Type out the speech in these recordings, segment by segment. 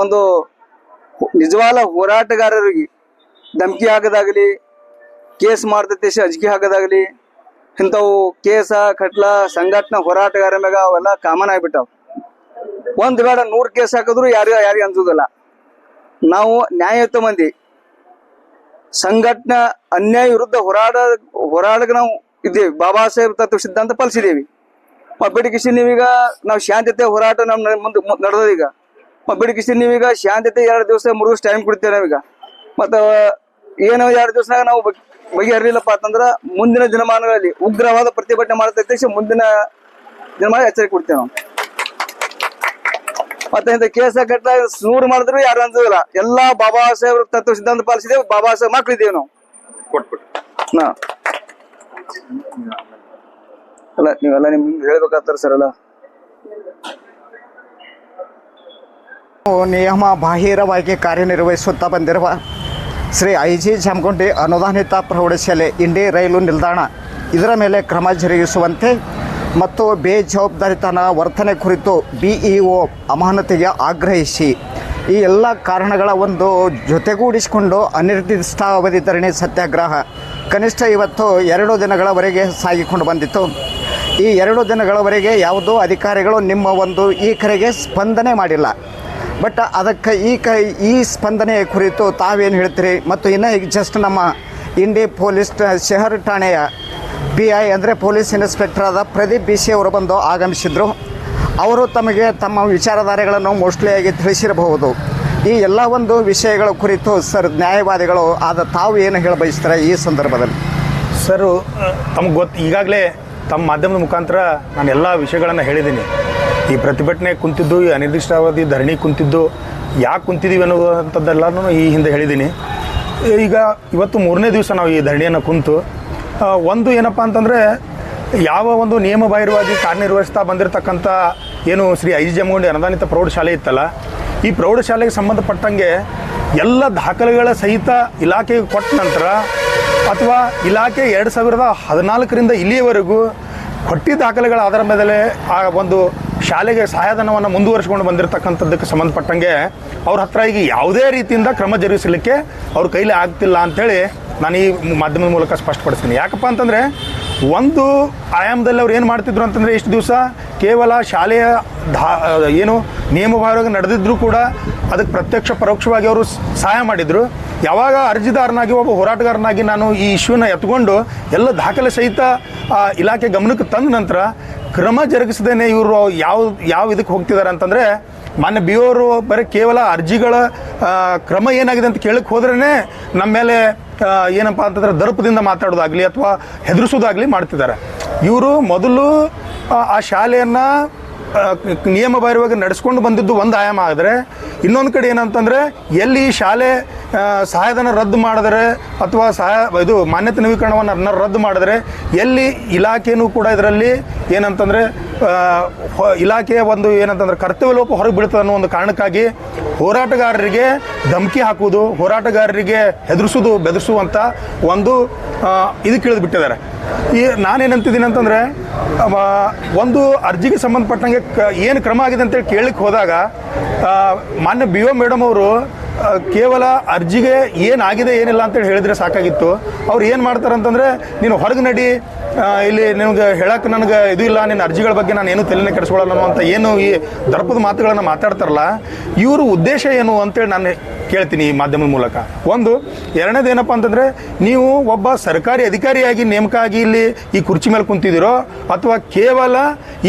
ಒಂದು ನಿಜವಾದ ಹೋರಾಟಗಾರರಿಗೆ ಧಮಕಿ ಹಾಕೋದಾಗಲಿ, ಕೇಸ್ ಮಾಡ್ತೈತಿ ಅಜ್ಜಿ ಹಾಕೋದಾಗಲಿ, ಇಂಥವು ಕೇಸ ಕಟ್ಲ ಸಂಘಟನಾ ಹೋರಾಟಗಾರ ಮ್ಯಾಗ ಅವೆಲ್ಲ ಕಾಮನ್ ಆಗ್ಬಿಟ್ಟಾವ. ಒಂದ್ ಬೇಡ ನೂರ್ ಕೇಸ್ ಹಾಕಿದ್ರು ಯಾರಿಗ ಯಾರಿಗ ಅನ್ಸುದಿಲ್ಲ. ನಾವು ನ್ಯಾಯಯುತ ಮಂದಿ, ಸಂಘಟನಾ ಅನ್ಯಾಯ ವಿರುದ್ಧ ಹೋರಾಡ, ಹೋರಾಡಕ್ಕೆ ನಾವು ಇದ್ದೇವೆ. ಬಾಬಾ ಸಾಹೇಬ್ ತತ್ವ ಸಿದ್ಧಾಂತ ಪಾಲಿಸಿದೇವಿ ಬಿಡಿಕಿಸಿ ನೀವೀಗ ನಾವು ಶಾಂತತೆ ಹೋರಾಟ ನಮ್ ಮುಂದೆ ನಡೆದ ಈಗ ಬಿಡಿಕಿಸಿ ನೀವೀಗ ಶಾಂತತೆ ಎರಡು ದಿವಸ ಮೂರು ದಿವಸ ಟೈಮ್ ಕೊಡ್ತೇವೆ ನಾವೀಗ? ಮತ್ತ ಏನೋ ಎರಡು ದಿವಸನಾಗ ನಾವು ಬಗೆ- ಬಗೆಹರಿಲಿಲ್ಲಪ್ಪ ಅಂತಂದ್ರ ಮುಂದಿನ ದಿನಮಾನಗಳಲ್ಲಿ ಉಗ್ರವಾದ ಪ್ರತಿಭಟನೆ ಮಾಡ್ತೈತೆ ಮುಂದಿನ ದಿನಮಾನ ಎಚ್ಚರಿಕೆ ಕೊಡ್ತೇವೆ ನಾವು. ಮತ್ತೆ ಇಂಥ ಕೇಸ ಕಟ್ಟ ನೂರು ಮಾಡಿದ್ರು ಯಾರು ಅನ್ಸೋದಿಲ್ಲ ಎಲ್ಲಾ ಬಾಬಾ ಸಾಹೇಬ್ರ ತತ್ವ ಸಿದ್ಧಾಂತ ಪಾಲಿಸಿದೇವೆ ಬಾಬಾ ಸಾಹೇಬ್ ಮಕ್ಳಿದ್ದೇವೆ ನಾವು. ಕೊಟ್ಬಿಟ್ಟು. ಹಾ. ಅಲ್ಲ ನೀವೆಲ್ಲ ನಿಮ್ಗೆ ಹೇಳ್ಬೇಕಾಗ್ತಾರ ಸರ್ ಅಲ್ಲ ನಿಯಮ ಬಾಹಿರವಾಗಿ ಕಾರ್ಯನಿರ್ವಹಿಸುತ್ತಾ ಬಂದಿರುವ ಶ್ರೀ ಐ ಜಿ ಜಾಮಗುಂಡಿ ಅನುದಾನಿತ ಪ್ರೌಢಶಾಲೆ ಇಂಡಿ ರೈಲು ನಿಲ್ದಾಣ. ಇದರ ಮೇಲೆ ಕ್ರಮ ಜರುಗಿಸುವಂತೆ ಮತ್ತು ಬೇಜವಾಬ್ದಾರಿತನ ವರ್ತನೆ ಕುರಿತು ಬಿ ಇ ಅಮಾನತಿಗೆ ಆಗ್ರಹಿಸಿ. ಈ ಎಲ್ಲ ಕಾರಣಗಳ ಒಂದು ಜೊತೆಗೂಡಿಸಿಕೊಂಡು ಅನಿರ್ದಿಷ್ಟ ಅವಧಿ ಧರಣಿ ಸತ್ಯಾಗ್ರಹ ಕನಿಷ್ಠ ಇವತ್ತು ಎರಡು ದಿನಗಳವರೆಗೆ ಸಾಗಿಕೊಂಡು ಬಂದಿತ್ತು. ಈ ಎರಡು ದಿನಗಳವರೆಗೆ ಯಾವುದೋ ಅಧಿಕಾರಿಗಳು ನಿಮ್ಮ ಒಂದು ಈ ಕರೆಗೆ ಸ್ಪಂದನೆ ಮಾಡಿಲ್ಲ. ಬಟ್ ಅದಕ್ಕೆ ಈ ಕೈ, ಈ ಸ್ಪಂದನೆ ಕುರಿತು ತಾವೇನು ಹೇಳ್ತೀರಿ? ಮತ್ತು ಇನ್ನು ಈಗ ಜಸ್ಟ್ ನಮ್ಮ ಇಂಡಿ ಪೊಲೀಸ್ ಠ- ಶಹರ್ ಠಾಣೆಯ ಪಿ ಐ ಅಂದರೆ ಪೊಲೀಸ್ ಇನ್ಸ್ಪೆಕ್ಟರ್ ಆದ ಪ್ರದೀಪ್ ಬಿ ಸಿ ಅವರು ಬಂದು ಆಗಮಿಸಿದರು. ಅವರು ತಮಗೆ ತಮ್ಮ ವಿಚಾರಧಾರೆಗಳನ್ನು ಮೋಸ್ಟ್ಲಿಯಾಗಿ ತಿಳಿಸಿರಬಹುದು. ಈ ಎಲ್ಲ ಒಂದು ವಿಷಯಗಳ ಕುರಿತು ಸರ್ ನ್ಯಾಯವಾದಿಗಳು ಆದ ತಾವು ಏನು ಹೇಳ ಬಯಸ್ತಾರೆ ಈ ಸಂದರ್ಭದಲ್ಲಿ? ಸರ್ ತಮಗೆ ಗೊತ್ತು ಈಗಾಗಲೇ ತಮ್ಮ ಮಾಧ್ಯಮದ ಮುಖಾಂತರ ನಾನು ಎಲ್ಲ ವಿಷಯಗಳನ್ನು ಹೇಳಿದ್ದೀನಿ. ಈ ಪ್ರತಿಭಟನೆ ಕುಂತಿದ್ದು, ಈ ಅನಿರ್ದಿಷ್ಟಾವಧಿ ಧರಣಿ ಕುಂತಿದ್ದು, ಯಾಕೆ ಕುಂತಿದ್ದೀವಿ ಅನ್ನೋದಂಥದ್ದೆಲ್ಲನೂ ಈ ಹಿಂದೆ ಹೇಳಿದ್ದೀನಿ ಈಗ ಇವತ್ತು ಮೂರನೇ ದಿವಸ ನಾವು ಈ ಧರಣಿಯನ್ನು ಕುಂತು ಒಂದು ಏನಪ್ಪ ಅಂತಂದರೆ, ಯಾವ ಒಂದು ನಿಯಮ ಬಾಹಿರವಾಗಿ ಕಾರ್ಯನಿರ್ವಹಿಸ್ತಾ ಬಂದಿರತಕ್ಕಂಥ ಏನು ಶ್ರೀ ಐ ಜಮಗುಂಡಿ ಅನುದಾನಿತ ಪ್ರೌಢಶಾಲೆ ಇತ್ತಲ್ಲ, ಈ ಪ್ರೌಢಶಾಲೆಗೆ ಸಂಬಂಧಪಟ್ಟಂಗೆ ಎಲ್ಲ ದಾಖಲೆಗಳ ಸಹಿತ ಇಲಾಖೆಗೆ ಕೊಟ್ಟ ನಂತರ, ಅಥವಾ ಇಲಾಖೆ ಎರಡು ಸಾವಿರದ ಹದಿನಾಲ್ಕರಿಂದ ಇಲ್ಲಿಯವರೆಗೂ ಕೊಟ್ಟಿದ್ದ ದಾಖಲೆಗಳ ಆಧಾರ ಮೇಲೆ ಆ ಒಂದು ಶಾಲೆಗೆ ಸಹಾಯಧನವನ್ನು ಮುಂದುವರಿಸಿಕೊಂಡು ಬಂದಿರತಕ್ಕಂಥದ್ದಕ್ಕೆ ಸಂಬಂಧಪಟ್ಟಂಗೆ ಅವ್ರ ಹತ್ರ ಈಗ ಯಾವುದೇ ರೀತಿಯಿಂದ ಕ್ರಮ ಜರುಗಿಸಲಿಕ್ಕೆ ಅವ್ರ ಕೈಲಿ ಆಗ್ತಿಲ್ಲ ಅಂಥೇಳಿ ನಾನು ಈ ಮಾಧ್ಯಮದ ಮೂಲಕ ಸ್ಪಷ್ಟಪಡಿಸ್ತೀನಿ. ಯಾಕಪ್ಪ ಅಂತಂದರೆ ಒಂದು ಆಯಾಮದಲ್ಲಿ ಅವ್ರು ಏನು ಮಾಡ್ತಿದ್ರು ಅಂತಂದರೆ ಇಷ್ಟು ದಿವಸ ಕೇವಲ ಶಾಲೆಯ ಧಾ ಏನು ನಿಯಮಬಾಹಿರವಾಗಿ ನಡೆದಿದ್ದರೂ ಕೂಡ ಅದಕ್ಕೆ ಪ್ರತ್ಯಕ್ಷ ಪರೋಕ್ಷವಾಗಿ ಅವರು ಸಹಾಯ ಮಾಡಿದರು. ಯಾವಾಗ ಅರ್ಜಿದಾರನಾಗಿ ಒಬ್ಬ ಹೋರಾಟಗಾರನಾಗಿ ನಾನು ಈ ಇಶ್ಯೂನ ಎತ್ಕೊಂಡು ಎಲ್ಲ ದಾಖಲೆ ಸಹಿತ ಆ, ಇಲಾಖೆ ಗಮನಕ್ಕೆ ತಂದ ನಂತರ ಕ್ರಮ ಜರುಗಿಸದೇನೆ ಇವರು ಯಾವ ಯಾವ ಇದಕ್ಕೆ ಹೋಗ್ತಿದ್ದಾರೆ ಅಂತಂದರೆ ಮಾನ್ಯ ಬಿ ಅವರು ಬರೀ ಕೇವಲ ಅರ್ಜಿಗಳ ಕ್ರಮ ಏನಾಗಿದೆ ಅಂತ ಕೇಳಕ್ಕೆ ಹೋದ್ರೇ ನಮ್ಮ ಮೇಲೆ ಏನಪ್ಪಾ ಅಂತಂದ್ರೆ ದರ್ಪದಿಂದ ಮಾತಾಡೋದಾಗಲಿ ಅಥವಾ ಹೆದರಿಸೋದಾಗಲಿ ಮಾಡ್ತಿದ್ದಾರೆ. ಇವರು ಮೊದಲು ಆ ಶಾಲೆಯನ್ನು ನಿಯಮ ಬಾಹಿರವಾಗಿ ನಡೆಸ್ಕೊಂಡು ಬಂದಿದ್ದು ಒಂದು ಆಯಾಮ ಆದರೆ ಇನ್ನೊಂದು ಕಡೆ ಏನಂತಂದರೆ ಎಲ್ಲಿ ಶಾಲೆ ಸಹಾಯಧನ ರದ್ದು ಮಾಡಿದರೆ ಅಥವಾ ಸಹಾಯ, ಇದು ಮಾನ್ಯತೆ ನವೀಕರಣವನ್ನು ರದ್ದು ಮಾಡಿದರೆ ಎಲ್ಲಿ ಇಲಾಖೆನೂ ಕೂಡ ಇದರಲ್ಲಿ ಏನಂತಂದರೆ ಇಲಾಖೆಯ ಒಂದು ಏನಂತಂದ್ರೆ ಕರ್ತವ್ಯ ಲೋಪ ಹೊರಗೆ ಬೀಳ್ತದೆ ಅನ್ನೋ ಒಂದು ಕಾರಣಕ್ಕಾಗಿ ಹೋರಾಟಗಾರರಿಗೆ ಧಮಕಿ ಹಾಕುವುದು, ಹೋರಾಟಗಾರರಿಗೆ ಹೆದರಿಸೋದು ಬೆದರಿಸುವಂಥ ಒಂದು ಇದು ಇದಕ್ಕೆ ಬಿಟ್ಟಿದ್ದಾರೆ. ಈ ನಾನೇನಂತಿದ್ದೀನಿ ಅಂತಂದರೆ ಒಂದು ಅರ್ಜಿಗೆ ಸಂಬಂಧಪಟ್ಟಂಗೆ ಏನು ಕ್ರಮ ಆಗಿದೆ ಅಂತೇಳಿ ಕೇಳಲಿಕ್ಕೆ ಹೋದಾಗ ಮಾನ್ಯ ಬಿ ಒ ಮೇಡಮ್ ಅವರು ಕೇವಲ ಅರ್ಜಿಗೆ ಏನಾಗಿದೆ, ಏನಿಲ್ಲ ಅಂತೇಳಿ ಹೇಳಿದ್ರೆ ಸಾಕಾಗಿತ್ತು. ಅವ್ರು ಏನು ಮಾಡ್ತಾರೆ ಅಂತಂದರೆ ನೀನು ಹೊರಗೆ ನಡಿ ಇಲ್ಲಿ ನಿಮ್ಗೆ ಹೇಳಕ್ಕೆ ನನಗೆ ಇದು ಇಲ್ಲ, ನಿನ್ನ ಅರ್ಜಿಗಳ ಬಗ್ಗೆ ನಾನು ಏನು ತಲೆನೇ ಕೆಡಿಸ್ಕೊಳ್ಳಲ್ಲ ಅಂತ ಏನು ಈ ದರ್ಪದ ಮಾತುಗಳನ್ನು ಮಾತಾಡ್ತಾರಲ್ಲ, ಇವರು ಉದ್ದೇಶ ಏನು ಅಂತೇಳಿ ನಾನು ಕೇಳ್ತೀನಿ ಈ ಮಾಧ್ಯಮದ ಮೂಲಕ. ಒಂದು, ಎರಡನೇದು ಏನಪ್ಪ ಅಂತಂದರೆ, ನೀವು ಒಬ್ಬ ಸರ್ಕಾರಿ ಅಧಿಕಾರಿಯಾಗಿ ನೇಮಕ ಆಗಿ ಇಲ್ಲಿ ಈ ಕುರ್ಚಿ ಮೇಲೆ ಕುಂತಿದ್ದೀರೋ, ಅಥವಾ ಕೇವಲ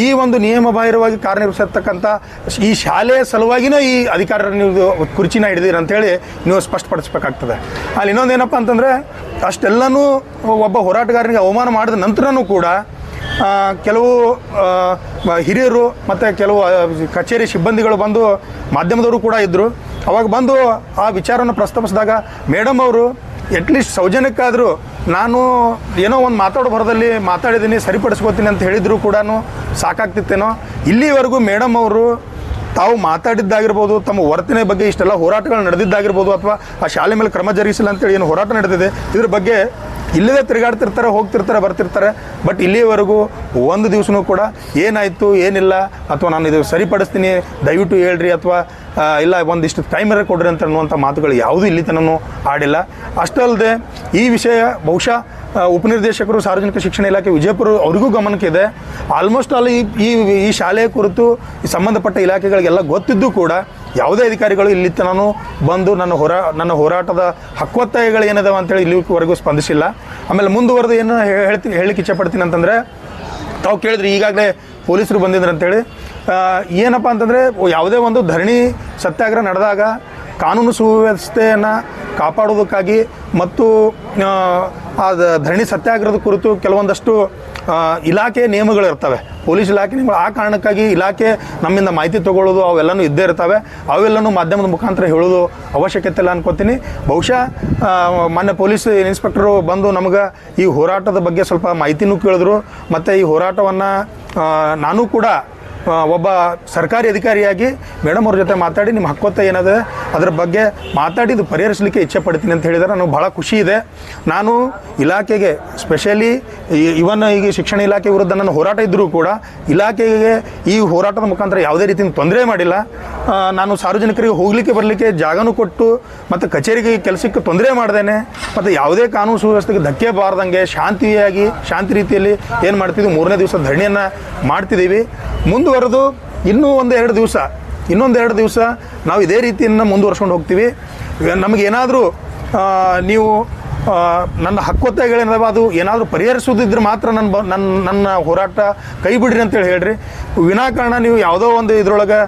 ಈ ಒಂದು ನಿಯಮ ಬಾಹಿರವಾಗಿ ಕಾರ್ಯನಿರ್ವಹಿಸತಕ್ಕಂಥ ಈ ಶಾಲೆಯ ಸಲುವಾಗಿನೂ ಈ ಅಧಿಕಾರ ನೀವು ಕುರ್ಚಿನ ಹಿಡಿದಿರ ಅಂತೇಳಿ ನೀವು ಸ್ಪಷ್ಟಪಡಿಸ್ಬೇಕಾಗ್ತದೆ. ಅಲ್ಲಿ ಇನ್ನೊಂದು ಏನಪ್ಪ ಅಂತಂದರೆ, ಅಷ್ಟೆಲ್ಲನೂ ಒಬ್ಬ ಹೋರಾಟಗಾರನಿಗೆ ಅವಮಾನ ಮಾಡಿದ ನಂತರನೂ ಕೂಡ ಕೆಲವು ಹಿರಿಯರು ಮತ್ತು ಕೆಲವು ಕಚೇರಿ ಸಿಬ್ಬಂದಿಗಳು ಬಂದು ಮಾಧ್ಯಮದವರು ಕೂಡ ಇದ್ದರು ಅವಾಗ ಬಂದು ಆ ವಿಚಾರವನ್ನು ಪ್ರಸ್ತಾಪಿಸಿದಾಗ ಮೇಡಮ್ ಅವರು ಅಟ್ಲೀಸ್ಟ್ ಸೌಜನ್ಯಕ್ಕಾದರೂ ನಾನು ಏನೋ ಒಂದು ಮಾತಾಡೋ ಬರದಲ್ಲಿ ಮಾತಾಡಿದ್ದೀನಿ ಸರಿಪಡಿಸ್ಕೋತೀನಿ ಅಂತ ಹೇಳಿದ್ರು ಕೂಡ ಸಾಕಾಗ್ತಿತ್ತೇನೋ. ಇಲ್ಲಿವರೆಗೂ ಮೇಡಮ್ ಅವರು ತಾವು ಮಾತಾಡಿದ್ದಾಗಿರ್ಬೋದು, ತಮ್ಮ ವರ್ತನೆ ಬಗ್ಗೆ ಇಷ್ಟೆಲ್ಲ ಹೋರಾಟಗಳು ನಡೆದಿದ್ದಾಗಿರ್ಬೋದು ಅಥವಾ ಆ ಶಾಲೆ ಮೇಲೆ ಕ್ರಮ ಜರುಗಿಸಿಲ್ಲ ಅಂತೇಳಿ ಏನು ಹೋರಾಟ ನಡೆದಿದೆ, ಇದ್ರ ಬಗ್ಗೆ ಇಲ್ಲದೆ ತಿರುಗಾಡ್ತಿರ್ತಾರೆ, ಹೋಗ್ತಿರ್ತಾರೆ, ಬರ್ತಿರ್ತಾರೆ. ಬಟ್ ಇಲ್ಲಿಯವರೆಗೂ ಒಂದು ದಿವಸನೂ ಕೂಡ ಏನಾಯಿತು, ಏನಿಲ್ಲ, ಅಥವಾ ನಾನು ಇದು ಸರಿಪಡಿಸ್ತೀನಿ, ದಯವಿಟ್ಟು ಹೇಳ್ರಿ, ಅಥವಾ ಇಲ್ಲ, ಒಂದಿಷ್ಟು ಟೈಮ್ ಕೊಡ್ರಿ ಅಂತ ಅನ್ನುವಂಥ ಮಾತುಗಳು ಯಾವುದೂ ಇಲ್ಲಿ ತನೂ ಆಡಿಲ್ಲ. ಅಷ್ಟಲ್ಲದೆ ಈ ವಿಷಯ ಬಹುಶಃ ಉಪನಿರ್ದೇಶಕರು, ಸಾರ್ವಜನಿಕ ಶಿಕ್ಷಣ ಇಲಾಖೆ, ವಿಜಯಪುರ ಅವರಿಗೂ ಗಮನಕ್ಕಿದೆ ಆಲ್ಮೋಸ್ಟ್ ಆಲ್ ಈ ಈ ಈ ಶಾಲೆಯ ಕುರಿತು ಸಂಬಂಧಪಟ್ಟ ಇಲಾಖೆಗಳಿಗೆಲ್ಲ ಗೊತ್ತಿದ್ದು ಕೂಡ ಯಾವುದೇ ಅಧಿಕಾರಿಗಳು ಇಲ್ಲಿ ತನೂ ಬಂದು ನನ್ನ ಹೋರಾ, ನನ್ನ ಹೋರಾಟದ ಹಕ್ಕೊತ್ತಾಯಗಳು ಏನಿದಾವೆ ಅಂತೇಳಿ ಇಲ್ಲಿವರೆಗೂ ಸ್ಪಂದಿಸಿಲ್ಲ. ಆಮೇಲೆ ಮುಂದುವರೆದು ಏನು ಹೇಳ್ತಿ, ಹೇಳಲಿಕ್ಕೆ ಇಚ್ಛಪಡ್ತೀನಿ ಅಂತಂದರೆ, ತಾವು ಕೇಳಿದ್ರಿ, ಈಗಾಗಲೇ ಪೊಲೀಸರು ಬಂದಿದ್ರು ಅಂತೇಳಿ ಏನಪ್ಪ ಅಂತಂದರೆ ಯಾವುದೇ ಒಂದು ಧರಣಿ ಸತ್ಯಾಗ್ರಹ ನಡೆದಾಗ ಕಾನೂನು ಸುವ್ಯವಸ್ಥೆಯನ್ನು ಕಾಪಾಡೋದಕ್ಕಾಗಿ ಮತ್ತು ಆ, ಧರಣಿ ಸತ್ಯಾಗ್ರಹದ ಕುರಿತು ಕೆಲವೊಂದಷ್ಟು ಇಲಾಖೆ ನಿಯಮಗಳಿರ್ತವೆ ಪೊಲೀಸ್ ಇಲಾಖೆ ನಿಯಮಗಳು ಆ ಕಾರಣಕ್ಕಾಗಿ ಇಲಾಖೆ ನಮ್ಮಿಂದ ಮಾಹಿತಿ ತಗೊಳ್ಳೋದು ಅವೆಲ್ಲನೂ ಇದ್ದೇ ಇರ್ತವೆ. ಅವೆಲ್ಲನೂ ಮಾಧ್ಯಮದ ಮುಖಾಂತರ ಹೇಳೋದು ಅವಶ್ಯಕತೆ ಇಲ್ಲ ಅನ್ಕೋತೀನಿ. ಬಹುಶಃ ಮೊನ್ನೆ ಪೊಲೀಸ್ ಇನ್ಸ್ಪೆಕ್ಟರು ಬಂದು ನಮಗೆ ಈ ಹೋರಾಟದ ಬಗ್ಗೆ ಸ್ವಲ್ಪ ಮಾಹಿತಿನೂ ಕೇಳಿದ್ರು. ಮತ್ತು ಈ ಹೋರಾಟವನ್ನು ನಾನು ಕೂಡ ಒಬ್ಬ ಸರ್ಕಾರಿ ಅಧಿಕಾರಿಯಾಗಿ ಮೇಡಮ್ ಅವ್ರ ಜೊತೆ ಮಾತಾಡಿ ನಿಮ್ಮ ಹಕ್ಕೊತ್ತ ಏನಿದೆ? ಅದರ ಬಗ್ಗೆ ಮಾತಾಡಿ ಇದು ಪರಿಹರಿಸಲಿಕ್ಕೆ ಇಚ್ಛೆ ಪಡ್ತೀನಿ ಅಂತ ಹೇಳಿದರೆ ನನಗೆ ಭಾಳ ಖುಷಿ ಇದೆ. ನಾನು ಇಲಾಖೆಗೆ ಸ್ಪೆಷಲಿ ಇವನ್ ಈಗ ಶಿಕ್ಷಣ ಇಲಾಖೆ ವಿರುದ್ಧ ನನ್ನ ಹೋರಾಟ ಇದ್ದರೂ ಕೂಡ ಇಲಾಖೆಗೆ ಈ ಹೋರಾಟದ ಮುಖಾಂತರ ಯಾವುದೇ ರೀತಿಯ ತೊಂದರೆ ಮಾಡಿಲ್ಲ. ನಾನು ಸಾರ್ವಜನಿಕರಿಗೆ ಹೋಗಲಿಕ್ಕೆ ಬರಲಿಕ್ಕೆ ಜಾಗನೂ ಕೊಟ್ಟು ಮತ್ತು ಕಚೇರಿಗೆ ಕೆಲಸಕ್ಕೆ ತೊಂದರೆ ಮಾಡ್ದೇನೆ. ಮತ್ತು ಯಾವುದೇ ಕಾನೂನು ಸುವ್ಯವಸ್ಥೆಗೆ ಧಕ್ಕೆ ಬಾರ್ದಂಗೆ ಶಾಂತಿಯಾಗಿ, ಶಾಂತಿ ರೀತಿಯಲ್ಲಿ ಏನು ಮಾಡ್ತಿದ್ವಿ? ಮೂರನೇ ದಿವಸ ಧರಣಿಯನ್ನು ಮಾಡ್ತಿದ್ದೀವಿ. ಮುಂದುವರೆದು ಇನ್ನೂ ಒಂದು ಎರಡು ದಿವಸ, ಇನ್ನೊಂದು ಎರಡು ದಿವಸ ನಾವು ಇದೇ ರೀತಿಯನ್ನು ಮುಂದುವರ್ಸ್ಕೊಂಡು ಹೋಗ್ತೀವಿ. ನಮಗೆ ಏನಾದರೂ ನೀವು ನನ್ನ ಹಕ್ಕೊತ್ತಾಯಗಳೇನದಾವ ಅದು ಏನಾದರೂ ಪರಿಹರಿಸೋದಿದ್ರೆ ಮಾತ್ರ ನನ್ನ ಬ ನನ್ನ ನನ್ನ ಹೋರಾಟ ಕೈ ಬಿಡ್ರಿ ಅಂತೇಳಿ ಹೇಳ್ರಿ. ವಿನಾಕಾರಣ ನೀವು ಯಾವುದೋ ಒಂದು ಇದ್ರೊಳಗೆ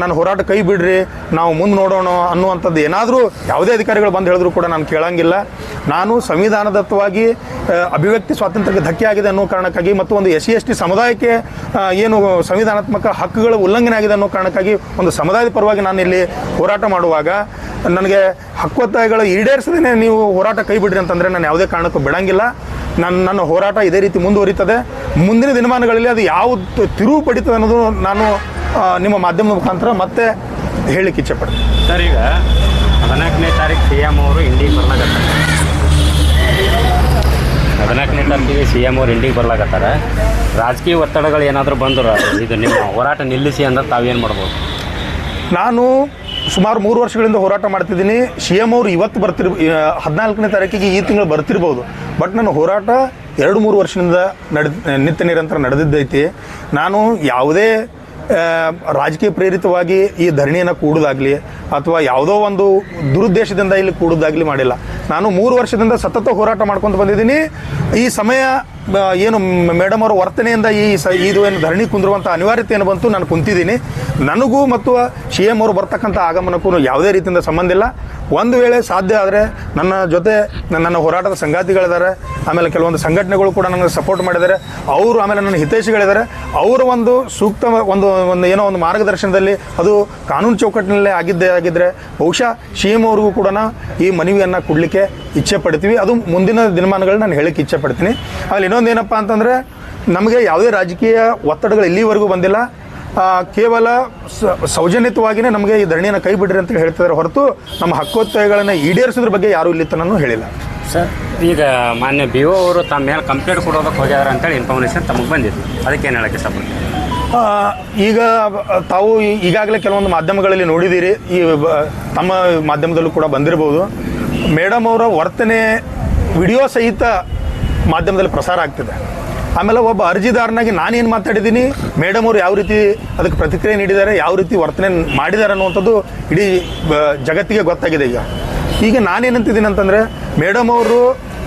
ನನ್ನ ಹೋರಾಟ ಕೈ ಬಿಡ್ರಿ, ನಾವು ಮುಂದೆ ನೋಡೋಣ ಅನ್ನುವಂಥದ್ದು ಏನಾದರೂ ಯಾವುದೇ ಅಧಿಕಾರಿಗಳು ಬಂದು ಹೇಳಿದ್ರು ಕೂಡ ನಾನು ಕೇಳಂಗಿಲ್ಲ. ನಾನು ಸಂವಿಧಾನದತ್ತವಾಗಿ ಅಭಿವ್ಯಕ್ತಿ ಸ್ವಾತಂತ್ರ್ಯಕ್ಕೆ ಧಕ್ಕೆ ಆಗಿದೆ ಅನ್ನೋ ಕಾರಣಕ್ಕಾಗಿ ಮತ್ತು ಒಂದು ಎಸ್ ಸಿ ಎಸ್ ಟಿ ಸಮುದಾಯಕ್ಕೆ ಏನು ಸಂವಿಧಾನಾತ್ಮಕ ಹಕ್ಕುಗಳ ಉಲ್ಲಂಘನೆ ಆಗಿದೆ ಅನ್ನೋ ಕಾರಣಕ್ಕಾಗಿ ಒಂದು ಸಮುದಾಯದ ಪರವಾಗಿ ನಾನು ಇಲ್ಲಿ ಹೋರಾಟ ಮಾಡುವಾಗ ನನಗೆ ಹಕ್ಕೊತ್ತಾಯಗಳು ಈಡೇರಿಸದೇ ನೀವು ಹೋರಾಟ ಕೈ ಬಿಡ್ರಿ ಅಂತಂದರೆ ನಾನು ಯಾವುದೇ ಕಾರಣಕ್ಕೂ ಬಿಡಂಗಿಲ್ಲ. ನನ್ನ ನನ್ನ ಹೋರಾಟ ಇದೇ ರೀತಿ ಮುಂದುವರಿತದೆ. ಮುಂದಿನ ದಿನಮಾನಗಳಲ್ಲಿ ಅದು ಯಾವ ತಿರುವು ಪಡಿತದೆ ಅನ್ನೋದು ನಾನು ನಿಮ್ಮ ಮಾಧ್ಯಮದ ಮುಖಾಂತರ ಮತ್ತೆ ಹೇಳಲಿಕ್ಕೆ ಇಚ್ಛೆಪಡ್ತೀನಿ ಸರ್ ಈಗ ಹದಿನಾಲ್ಕನೇ ತಾರೀಕು ಸಿ ಎಂ ಅವರು ಇಂಡಿಗೆ ಬರ್ಲಾಗತ್ತಾರೆ ಹದಿನಾಲ್ಕನೇ ತಾರೀಕಿಗೆ ಸಿ ಎಂ ಅವರು ಇಂಡಿಗೆ ಬರ್ಲಾಗತ್ತಾರ ರಾಜಕೀಯ ಒತ್ತಡಗಳು ಏನಾದರೂ ಬಂದ್ರೆ ಇದು ನಿಮ್ಮ ಹೋರಾಟ ನಿಲ್ಲಿಸಿ ಅಂದ್ರೆ ತಾವೇನು ಮಾಡ್ಬೋದು? ನಾನು ಸುಮಾರು ಮೂರು ವರ್ಷಗಳಿಂದ ಹೋರಾಟ ಮಾಡ್ತಿದ್ದೀನಿ. ಸಿ ಎಂ ಅವರು ಇವತ್ತು ಬರ್ತಿರ್ ಹದಿನಾಲ್ಕನೇ ತಾರೀಕಿಗೆ ಈ ತಿಂಗಳು ಬರ್ತಿರ್ಬೋದು. ಬಟ್ ನನ್ನ ಹೋರಾಟ ಎರಡು ಮೂರು ವರ್ಷದಿಂದ ನಡೆ ನಿತ್ಯ ನಿರಂತರ ನಡೆದಿದ್ದೈತಿ. ನಾನು ಯಾವುದೇ ರಾಜಕೀಯ ಪ್ರೇರಿತವಾಗಿ ಈ ಧರಣಿಯನ್ನು ಕೂಡೋದಾಗಲಿ ಅಥವಾ ಯಾವುದೋ ಒಂದು ದುರುದ್ದೇಶದಿಂದ ಇಲ್ಲಿ ಕೂಡೋದಾಗಲಿ ಮಾಡಿಲ್ಲ. ನಾನು ಮೂರು ವರ್ಷದಿಂದ ಸತತ ಹೋರಾಟ ಮಾಡ್ಕೊಂಡು ಬಂದಿದ್ದೀನಿ. ಈ ಸಮಯ ಏನು ಮೇಡಮ್ ಅವರ ವರ್ತನೆಯಿಂದ ಈ ಸ, ಇದು ಏನು ಧರಣಿ ಕುಂದಿರುವಂಥ ಅನಿವಾರ್ಯತೆ ಏನು ಬಂತು, ನಾನು ಕುಂತಿದ್ದೀನಿ. ನನಗೂ ಮತ್ತು ಸಿ ಎಂ ಅವರು ಬರ್ತಕ್ಕಂಥ ಆಗಮನಕ್ಕೂ ಯಾವುದೇ ರೀತಿಯಿಂದ ಸಂಬಂಧ ಇಲ್ಲ. ಒಂದು ವೇಳೆ ಸಾಧ್ಯ ಆದರೆ ನನ್ನ ಜೊತೆ ನನ್ನ ಹೋರಾಟದ ಸಂಗಾತಿಗಳಿದ್ದಾರೆ. ಆಮೇಲೆ ಕೆಲವೊಂದು ಸಂಘಟನೆಗಳು ಕೂಡ ನನಗೆ ಸಪೋರ್ಟ್ ಮಾಡಿದ್ದಾರೆ. ಅವರು ಆಮೇಲೆ ನನ್ನ ಹಿತೈಷಿಗಳಿದ್ದಾರೆ. ಅವರ ಒಂದು ಸೂಕ್ತ ಒಂದು ಒಂದು ಏನೋ ಒಂದು ಮಾರ್ಗದರ್ಶನದಲ್ಲಿ ಅದು ಕಾನೂನು ಚೌಕಟ್ಟಿನಲ್ಲೇ ಆಗಿದ್ದೇ ಆಗಿದ್ದರೆ ಬಹುಶಃ ಸಿ ಎಂ ಅವ್ರಿಗೂ ಕೂಡ ಈ ಮನವಿಯನ್ನು ಕೊಡಲಿಕ್ಕೆ ಇಚ್ಛೆ ಪಡ್ತೀವಿ ಅದು ಮುಂದಿನ ದಿನಮಾನಗಳು ನಾನು ಹೇಳಕ್ಕೆ ಇಚ್ಛೆ ಪಡ್ತೀನಿ ಅಲ್ಲಿ ಇನ್ನೊಂದು ಏನಪ್ಪ ಅಂತಂದರೆ ನಮಗೆ ಯಾವುದೇ ರಾಜಕೀಯ ಒತ್ತಡಗಳು ಇಲ್ಲಿವರೆಗೂ ಬಂದಿಲ್ಲ. ಕೇವಲ ಸೌಜನ್ಯತವಾಗಿನೇ ಸೌಜನ್ಯತವಾಗಿಯೇ ನಮಗೆ ಈ ಧರಣಿಯನ್ನು ಕೈ ಬಿಡ್ರಿ ಅಂತ ಹೇಳ್ತಿದ್ದಾರೆ ಹೊರತು ನಮ್ಮ ಹಕ್ಕೊತ್ತಾಯಗಳನ್ನು ಈಡೇರಿಸೋದ್ರ ಬಗ್ಗೆ ಯಾರೂ ಇಲ್ಲಿ ತನೂ ಹೇಳಿಲ್ಲ. ಸರ್ ಈಗ ಮಾನ್ಯ ಬಿ ಒ ಅವರು ತಮ್ಮ ಮೇಲೆ ಕಂಪ್ಲೇಂಟ್ ಕೊಡೋದಕ್ಕೆ ಹೋಗ್ಯಾರ ಅಂತೇಳಿ ಇನ್ಫಾರ್ಮೇಷನ್ ತಮಗೆ ಬಂದಿತ್ತು ಅದಕ್ಕೆ ಏನು ಹೇಳಕ್ಕೆ ಇಷ್ಟಪಡ್ತೀನಿ ಈಗ ತಾವು ಈಗಾಗಲೇ ಕೆಲವೊಂದು ಮಾಧ್ಯಮಗಳಲ್ಲಿ ನೋಡಿದ್ದೀರಿ. ಈ ತಮ್ಮ ಮಾಧ್ಯಮದಲ್ಲೂ ಕೂಡ ಬಂದಿರಬಹುದು ಮೇಡಮ್ ಅವರ ವರ್ತನೆ ವಿಡಿಯೋ ಸಹಿತ ಮಾಧ್ಯಮದಲ್ಲಿ ಪ್ರಸಾರ ಆಗ್ತಿದೆ. ಆಮೇಲೆ ಒಬ್ಬ ಅರ್ಜಿದಾರನಾಗಿ ನಾನೇನು ಮಾತಾಡಿದ್ದೀನಿ, ಮೇಡಮ್ ಅವರು ಯಾವ ರೀತಿ ಅದಕ್ಕೆ ಪ್ರತಿಕ್ರಿಯೆ ನೀಡಿದ್ದಾರೆ, ಯಾವ ರೀತಿ ವರ್ತನೆ ಮಾಡಿದ್ದಾರೆ ಅನ್ನುವಂಥದ್ದು ಇಡೀ ಜಗತ್ತಿಗೆ ಗೊತ್ತಾಗಿದೆ ಈಗ. ಈಗ ನಾನೇನಂತಿದ್ದೀನಿ ಅಂತಂದರೆ, ಮೇಡಮ್ ಅವರು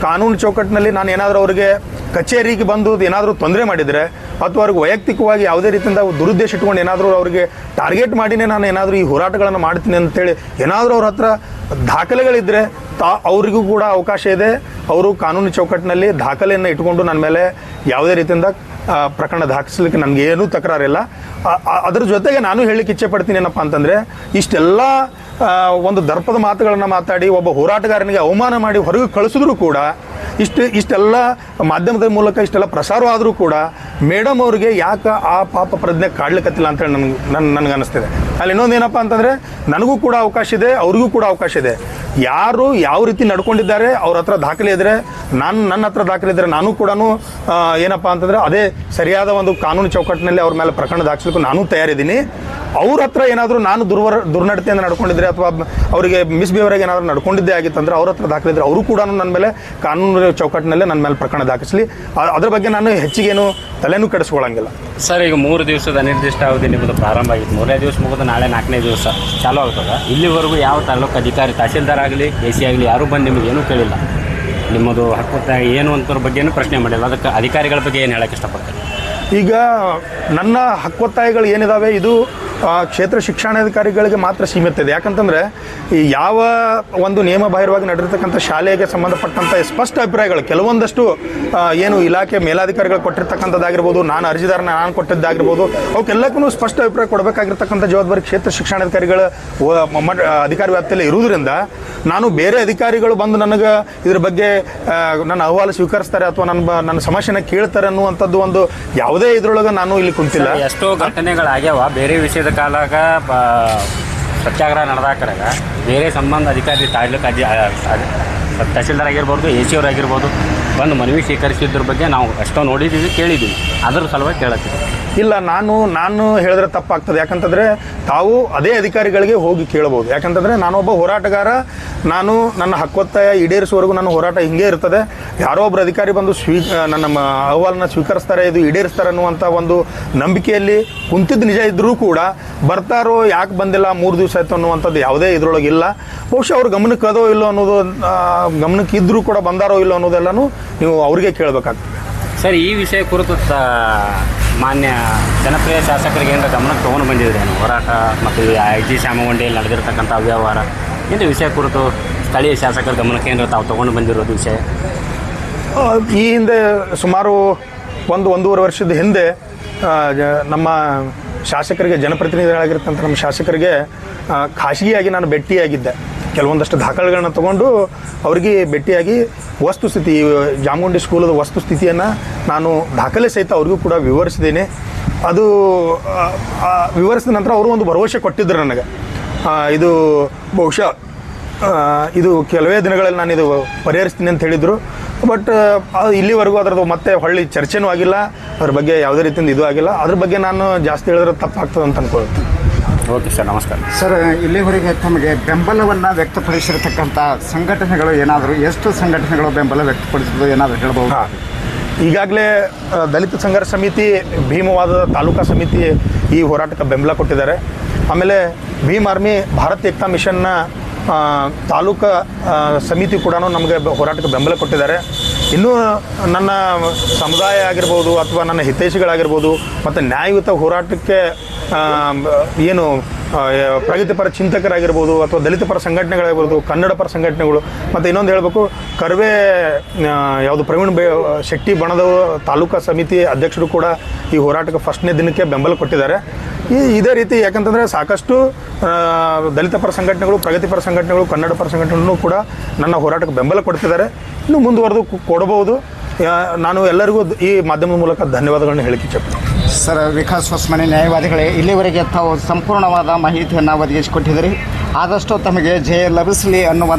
ಕಾನೂನು ಚೌಕಟ್ಟಿನಲ್ಲಿ ನಾನು ಏನಾದರೂ ಅವರಿಗೆ ಕಚೇರಿಗೆ ಬಂದು ಏನಾದರೂ ತೊಂದರೆ ಮಾಡಿದರೆ ಅಥವಾ ಅವ್ರಿಗೆ ವೈಯಕ್ತಿಕವಾಗಿ ಯಾವುದೇ ರೀತಿಯಿಂದ ದುರುದ್ದೇಶ ಇಟ್ಕೊಂಡು ಏನಾದರೂ ಅವರಿಗೆ ಟಾರ್ಗೆಟ್ ಮಾಡಿನೇ ನಾನು ಏನಾದರೂ ಈ ಹೋರಾಟಗಳನ್ನು ಮಾಡ್ತೀನಿ ಅಂತೇಳಿ ಏನಾದರೂ ಅವ್ರ ಹತ್ರ ದಾಖಲೆಗಳಿದ್ದರೆ ತಾ ಅವರಿಗೂ ಕೂಡ ಅವಕಾಶ ಇದೆ. ಅವರು ಕಾನೂನು ಚೌಕಟ್ಟಿನಲ್ಲಿ ದಾಖಲೆಯನ್ನು ಇಟ್ಕೊಂಡು ನನ್ನ ಮೇಲೆ ಯಾವುದೇ ರೀತಿಯಿಂದ ಪ್ರಕರಣ ದಾಖಲಿಸಲಿಕ್ಕೆ ನನಗೆ ಏನೂ ತಕರಾರಿಲ್ಲ ಅದರ ಜೊತೆಗೆ ನಾನು ಹೇಳಲಿಕ್ಕೆ ಇಚ್ಛೆ ಪಡ್ತೀನಿ ಏನಪ್ಪ ಅಂತಂದರೆ, ಇಷ್ಟೆಲ್ಲ ಒಂದು ದರ್ಪದ ಮಾತುಗಳನ್ನು ಮಾತಾಡಿ, ಒಬ್ಬ ಹೋರಾಟಗಾರನಿಗೆ ಅವಮಾನ ಮಾಡಿ ಹೊರಗೆ ಕಳಿಸಿದ್ರು ಕೂಡ, ಇಷ್ಟು, ಇಷ್ಟೆಲ್ಲ ಮಾಧ್ಯಮದ ಮೂಲಕ ಇಷ್ಟೆಲ್ಲ ಪ್ರಸಾರವಾದರೂ ಕೂಡ ಮೇಡಮ್ ಅವ್ರಿಗೆ ಯಾಕೆ ಆ ಪಾಪ ಪ್ರಜ್ಞೆ ಕಾಡ್ಲಿಕ್ಕತ್ತಿಲ್ಲ ಅಂತೇಳಿ ನನಗೆ ನನ್ನ ನನಗೆ ಅನಿಸ್ತಿದೆ ಅಲ್ಲಿ ಇನ್ನೊಂದು ಏನಪ್ಪ ಅಂತಂದರೆ, ನನಗೂ ಕೂಡ ಅವಕಾಶ ಇದೆ, ಅವ್ರಿಗೂ ಕೂಡ ಅವಕಾಶ ಇದೆ. ಯಾರು ಯಾವ ರೀತಿ ನಡ್ಕೊಂಡಿದ್ದಾರೆ, ಅವ್ರ ಹತ್ರ ದಾಖಲೆ ಇದ್ರೆ, ನಾನು ನನ್ನ ಹತ್ರ ದಾಖಲೆ ಇದ್ರೆ ನಾನು ಕೂಡ ಏನಪ್ಪ ಅಂತಂದ್ರೆ ಅದೇ ಸರಿಯಾದ ಒಂದು ಕಾನೂನು ಚೌಕಟ್ಟಿನಲ್ಲಿ ಅವ್ರ ಮೇಲೆ ಪ್ರಕರಣ ದಾಖಲಿಸಲಿಕ್ಕೆ ನಾನು ತಯಾರಿದ್ದೀನಿ. ಅವ್ರ ಹತ್ರ ಏನಾದರೂ ನಾನು ದುರ್ವರ, ದುರ್ನಡತೆಯಿಂದ ನಡ್ಕೊಂಡಿದ್ರೆ ಅಥವಾ ಅವರಿಗೆ ಮಿಸ್ಬಿಹೇವಿಯರ್ ಏನಾದರೂ ನಡ್ಕೊಂಡಿದ್ದೇ ಆಗಿತ್ತಂದ್ರೆ ಅವ್ರ ಹತ್ರ ದಾಖಲೆ ಇದ್ರೆ ಅವರು ಕೂಡ ನನ್ನ ಮೇಲೆ ಕಾನೂನು ಚೌಕಟ್ಟಿನಲ್ಲೇ ನನ್ನ ಮೇಲೆ ಪ್ರಕರಣ ದಾಖಲಿಸಲಿ. ಅದ್ರ ಬಗ್ಗೆ ನಾನು ಹೆಚ್ಚಿಗೇನು ತಲೆನೂ ಕೆಡಿಸ್ಕೊಳ್ಳಂಗಿಲ್ಲ ಸರ್, ಈಗ ಮೂರು ದಿವಸದ ಅನಿರ್ದಿಷ್ಟ ಅವಧಿ ನಿಮ್ಮದು ಪ್ರಾರಂಭ ಆಗಿತ್ತು. ಮೂರನೇ ದಿವಸ ಮುಗಿದ ನಾಳೆ ನಾಲ್ಕನೇ ದಿವಸ. ಚಾಲೂ ಆಗ್ತದೆ? ಇಲ್ಲಿವರೆಗೂ ಯಾವ ತಾಲೂಕು ಅಧಿಕಾರಿ ತಹಸೀಲ್ದಾರ್ ಆಗಲಿ ಎ ಸಿ ಆಗಲಿ ಯಾರೂ ಬಂದು ನಿಮಗೆ ಏನೂ ಕೇಳಿಲ್ಲ. ನಿಮ್ಮದು ಹಕ್ಕು ಏನು ಅಂತವ್ರ ಬಗ್ಗೆನೂ ಪ್ರಶ್ನೆ ಮಾಡಿಲ್ಲ. ಅದಕ್ಕೆ ಅಧಿಕಾರಿಗಳ ಬಗ್ಗೆ ಏನು ಹೇಳಕ್ಕೆ ಇಷ್ಟಪಡ್ತೀನಿ? ಈಗ ನನ್ನ ಹಕ್ಕೊತ್ತಾಯಗಳು ಏನಿದಾವೆ? ಇದು ಆ, ಕ್ಷೇತ್ರ ಶಿಕ್ಷಣಾಧಿಕಾರಿಗಳಿಗೆ ಮಾತ್ರ ಸೀಮಿತ ಇದೆ. ಯಾಕಂತಂದ್ರೆ ಈ ಯಾವ ಒಂದು ನಿಯಮ ಬಾಹಿರವಾಗಿ ನಡೆದಿರ್ತಕ್ಕಂಥ ಶಾಲೆಗೆ ಸಂಬಂಧಪಟ್ಟಂಥ ಸ್ಪಷ್ಟ ಅಭಿಪ್ರಾಯಗಳು ಕೆಲವೊಂದಷ್ಟು ಏನು ಇಲಾಖೆ ಮೇಲಾಧಿಕಾರಿಗಳು ಕೊಟ್ಟಿರ್ತಕ್ಕಂಥದ್ದಾಗಿರ್ಬೋದು ನಾನು ಅರ್ಜಿದಾರನ ನಾನು ಕೊಟ್ಟಿದ್ದಾಗಿರ್ಬೋದು ಅವಕ್ಕೆಲ್ಲಕ್ಕೂ ಸ್ಪಷ್ಟ ಅಭಿಪ್ರಾಯ ಕೊಡಬೇಕಾಗಿರ್ತಕ್ಕಂಥ ಜವಾಬ್ದಾರಿ ಕ್ಷೇತ್ರ ಶಿಕ್ಷಣಾಧಿಕಾರಿಗಳ ಅಧಿಕಾರಿ ವ್ಯಾಪ್ತಿಯಲ್ಲಿ ಇರುವುದರಿಂದ ನಾನು ಬೇರೆ ಅಧಿಕಾರಿಗಳು ಬಂದು ನನಗೆ ಇದ್ರ ಬಗ್ಗೆ ನನ್ನ ಅಹವಾಲು ಸ್ವೀಕರಿಸ್ತಾರೆ ಅಥವಾ ನನ್ನ ನನ್ನ ಸಮಸ್ಯೆನ ಕೇಳ್ತಾರೆ ಅನ್ನುವಂಥದ್ದು ಒಂದು ಯಾವುದೇ ಇದ್ರೊಳಗೆ ನಾನು ಇಲ್ಲಿ ಕುಂತಿಲ್ಲ. ಎಷ್ಟೋ ಘಟನೆಗಳಾಗ್ಯಾವ ಬೇರೆ ವಿಷಯದ ಕಾಲಾಗ ಬ- ಸತ್ಯಾಗ್ರಹ ನಡೆದಾಕರಾಗ ಬೇರೆ ಸಂಬಂಧ ಅಧಿಕಾರಿ ತಾಲೂಕು ಅಧಿ ತಹಸೀಲ್ದಾರ್ ಆಗಿರ್ಬೋದು, ಎ ಸಿ ಆಗಿರ್ಬೋದು, ಬಂದು ಮನವಿ ಸ್ವೀಕರಿಸಿದ್ರ ಬಗ್ಗೆ ನಾವು ಅಷ್ಟೋ ನೋಡಿದ್ದೀವಿ ಕೇಳಿದ್ದೀವಿ ಅದ್ರ ಸಲುವಾಗಿ ಕೇಳತ್ತೀವಿ ಇಲ್ಲ, ನಾನು ನಾನು ಹೇಳಿದ್ರೆ ತಪ್ಪಾಗ್ತದೆ. ಯಾಕಂತಂದ್ರೆ ತಾವು ಅದೇ ಅಧಿಕಾರಿಗಳಿಗೆ ಹೋಗಿ ಕೇಳಬಹುದು ಯಾಕಂತಂದ್ರೆ ನಾನೊಬ್ಬ ಹೋರಾಟಗಾರ, ನಾನು ನನ್ನ ಹಕ್ಕೊತ್ತಾಯ ಈಡೇರಿಸುವವರೆಗೂ ನನ್ನ ಹೋರಾಟ ಹಿಂಗೆ ಇರ್ತದೆ. ಯಾರೋ ಒಬ್ಬರು ಅಧಿಕಾರಿ ಬಂದು ಸ್ವೀ ನನ್ನ ಅಹವಾಲನ್ನ ಸ್ವೀಕರಿಸ್ತಾರೆ, ಇದು ಈಡೇರಿಸ್ತಾರೆ ಅನ್ನುವಂಥ ಒಂದು ನಂಬಿಕೆಯಲ್ಲಿ ಕುಂತಿದ್ದು ನಿಜ ಇದ್ದರೂ ಕೂಡ ಬರ್ತಾರೋ, ಯಾಕೆ ಬಂದಿಲ್ಲ, ಮೂರು ದಿವಸ ಆಯ್ತು ಅನ್ನುವಂಥದ್ದು ಯಾವುದೇ ಇದ್ರೊಳಗೆ ಇಲ್ಲ. ಬಹುಶಃ ಅವ್ರ ಗಮನಕ್ಕೆ ಅದೋ ಇಲ್ಲೋ ಅನ್ನೋದು ಗಮನಕ್ಕೆ ಇದ್ದರೂ ಕೂಡ ಬಂದಾರೋ ಇಲ್ಲೋ ಅನ್ನೋದೆಲ್ಲನೂ ನೀವು ಅವ್ರಿಗೆ ಕೇಳಬೇಕಾಗ್ತದೆ. ಸರ್, ಈ ವಿಷಯ ಕುರಿತು ಮಾನ್ಯ ಜನಪ್ರಿಯ ಶಾಸಕರಿಗೆ ಏನಾರ ಗಮನಕ್ಕೆ ತೊಗೊಂಡು ಬಂದಿದ್ರೇನು ಹೋರಾಟ ಮತ್ತು ಐ ಜಿ ಶ್ಯಾಮಗೊಂಡಿಯಲ್ಲಿ ನಡೆದಿರ್ತಕ್ಕಂಥ ಅವ್ಯವಹಾರ ಇಂದು ವಿಷಯ ಕುರಿತು ಸ್ಥಳೀಯ ಶಾಸಕರ ಗಮನಕ್ಕೆ ಏನಾರ ತಾವು ತೊಗೊಂಡು ಬಂದಿರೋದು ವಿಷಯ? ಈ ಹಿಂದೆ ಸುಮಾರು ಒಂದು, ಒಂದೂವರೆ ವರ್ಷದ ಹಿಂದೆ ನಮ್ಮ ಶಾಸಕರಿಗೆ ಜನಪ್ರತಿನಿಧಿಗಳಾಗಿರ್ತಂಥ ನಮ್ಮ ಶಾಸಕರಿಗೆ ಖಾಸಗಿಯಾಗಿ ನಾನು ಭೇಟಿಯಾಗಿದ್ದೆ. ಕೆಲವೊಂದಷ್ಟು ದಾಖಲೆಗಳನ್ನ ತಗೊಂಡು ಅವರಿಗೆ ಭೇಟಿಯಾಗಿ ವಸ್ತುಸ್ಥಿತಿ ಜಾಮುಂಡಿ ಸ್ಕೂಲದ ವಸ್ತುಸ್ಥಿತಿಯನ್ನು ನಾನು ದಾಖಲೆ ಸಹಿತ ಅವ್ರಿಗೂ ಕೂಡ ವಿವರಿಸಿದ್ದೇನೆ. ಅದು ವಿವರಿಸಿದ ನಂತರ ಅವರು ಒಂದು ಭರವಸೆ ಕೊಟ್ಟಿದ್ದರು ನನಗೆ. ಇದು ಬಹುಶಃ ಇದು ಕೆಲವೇ ದಿನಗಳಲ್ಲಿ ನಾನು ಇದು ಪರಿಹರಿಸ್ತೀನಿ ಅಂತ ಹೇಳಿದರು. ಬಟ್ ಇಲ್ಲಿವರೆಗೂ ಅದರದ್ದು ಮತ್ತೆ ಹೊಳ್ಳಿ ಚರ್ಚೆನೂ ಆಗಿಲ್ಲ. ಅದ್ರ ಬಗ್ಗೆ ಯಾವುದೇ ರೀತಿಯಿಂದ ಇದು ಆಗಿಲ್ಲ. ಅದ್ರ ಬಗ್ಗೆ ನಾನು ಜಾಸ್ತಿ ಹೇಳಿದ್ರೆ ತಪ್ಪಾಗ್ತದೆ ಅಂತ ಅನ್ಕೊಳ್ತೀನಿ. ಓಕೆ ಸರ್ ನಮಸ್ಕಾರ. ಸರ್ ಇಲ್ಲಿವರೆಗೆ ತಮಗೆ ಬೆಂಬಲವನ್ನು ವ್ಯಕ್ತಪಡಿಸಿರ್ತಕ್ಕಂಥ ಸಂಘಟನೆಗಳು ಏನಾದರೂ ಎಷ್ಟು ಸಂಘಟನೆಗಳು ಬೆಂಬಲ ವ್ಯಕ್ತಪಡಿಸಿದ್ರು ಏನಾದರೂ ಹೇಳ್ಬೋದು ಈಗಾಗಲೇ ದಲಿತ ಸಂಘರ್ಷ ಸಮಿತಿ ಭೀಮವಾದದ ತಾಲೂಕಾ ಸಮಿತಿ ಈ ಹೋರಾಟಕ್ಕೆ ಬೆಂಬಲ ಕೊಟ್ಟಿದ್ದಾರೆ. ಆಮೇಲೆ ಭೀಮ್ ಆರ್ಮಿ ಭಾರತ್ ಏಕ್ತಾ ಮಿಷನ್ನ ಆ, ತಾಲೂಕಾ ಸಮಿತಿ ಕೂಡ ನಮಗೆ ಬ- ಹೋರಾಟಕ್ಕೆ ಬೆಂಬಲ ಕೊಟ್ಟಿದ್ದಾರೆ. ಇನ್ನೂ ನನ್ನ ಸಮುದಾಯ ಆಗಿರ್ಬೋದು ಅಥವಾ ನನ್ನ ಹಿತೈಷಿಗಳಾಗಿರ್ಬೋದು ಮತ್ತು ನ್ಯಾಯಯುತ ಹೋರಾಟಕ್ಕೆ ಏನು ಪ್ರಗತಿಪರ ಚಿಂತಕರಾಗಿರ್ಬೋದು ಅಥವಾ ದಲಿತ ಪರ ಸಂಘಟನೆಗಳಾಗಿರ್ಬೋದು, ಕನ್ನಡ ಪರ ಸಂಘಟನೆಗಳು, ಮತ್ತು ಇನ್ನೊಂದು ಹೇಳಬೇಕು, ಕರ್ವೆ ಯಾವುದು ಪ್ರವೀಣ್ ಬೆ, ಶೆಟ್ಟಿ ಬಣದ ತಾಲೂಕಾ ಸಮಿತಿ ಅಧ್ಯಕ್ಷರು ಕೂಡ ಈ ಹೋರಾಟಕ್ಕೆ ಫಸ್ಟ್ನೇ ದಿನಕ್ಕೆ ಬೆಂಬಲ ಕೊಟ್ಟಿದ್ದಾರೆ. ಈ, ಇದೇ ರೀತಿ ಯಾಕಂತಂದರೆ ಸಾಕಷ್ಟು ದಲಿತ ಪರ ಸಂಘಟನೆಗಳು ಪ್ರಗತಿಪರ ಸಂಘಟನೆಗಳು, ಕನ್ನಡ ಪರ ಸಂಘಟನೆಗಳು ಕೂಡ ನನ್ನ ಹೋರಾಟಕ್ಕೆ ಬೆಂಬಲ ಕೊಡ್ತಿದ್ದಾರೆ. ಇನ್ನು ಮುಂದುವರೆದು ಕೊಡಬಹುದು. ನಾನು ಎಲ್ಲರಿಗೂ ಈ ಮಾಧ್ಯಮದ ಮೂಲಕ ಧನ್ಯವಾದಗಳನ್ನು ಹೇಳಿಕೆ ಇಚ್ಛೆಪಡ್ತೀನಿ ಸರ್ ವಿಕಾಸ್ ಹೊಸಮನೆ ನ್ಯಾಯವಾದಿಗಳೇ ಇಲ್ಲಿವರೆಗೆ ತಾವು ಸಂಪೂರ್ಣವಾದ ಮಾಹಿತಿಯನ್ನು ಒದಗಿಸಿಕೊಟ್ಟಿದ್ದೀರಿ. ಆದಷ್ಟು ತಮಗೆ ಜಯ ಲಭಿಸಲಿ ಅನ್ನುವ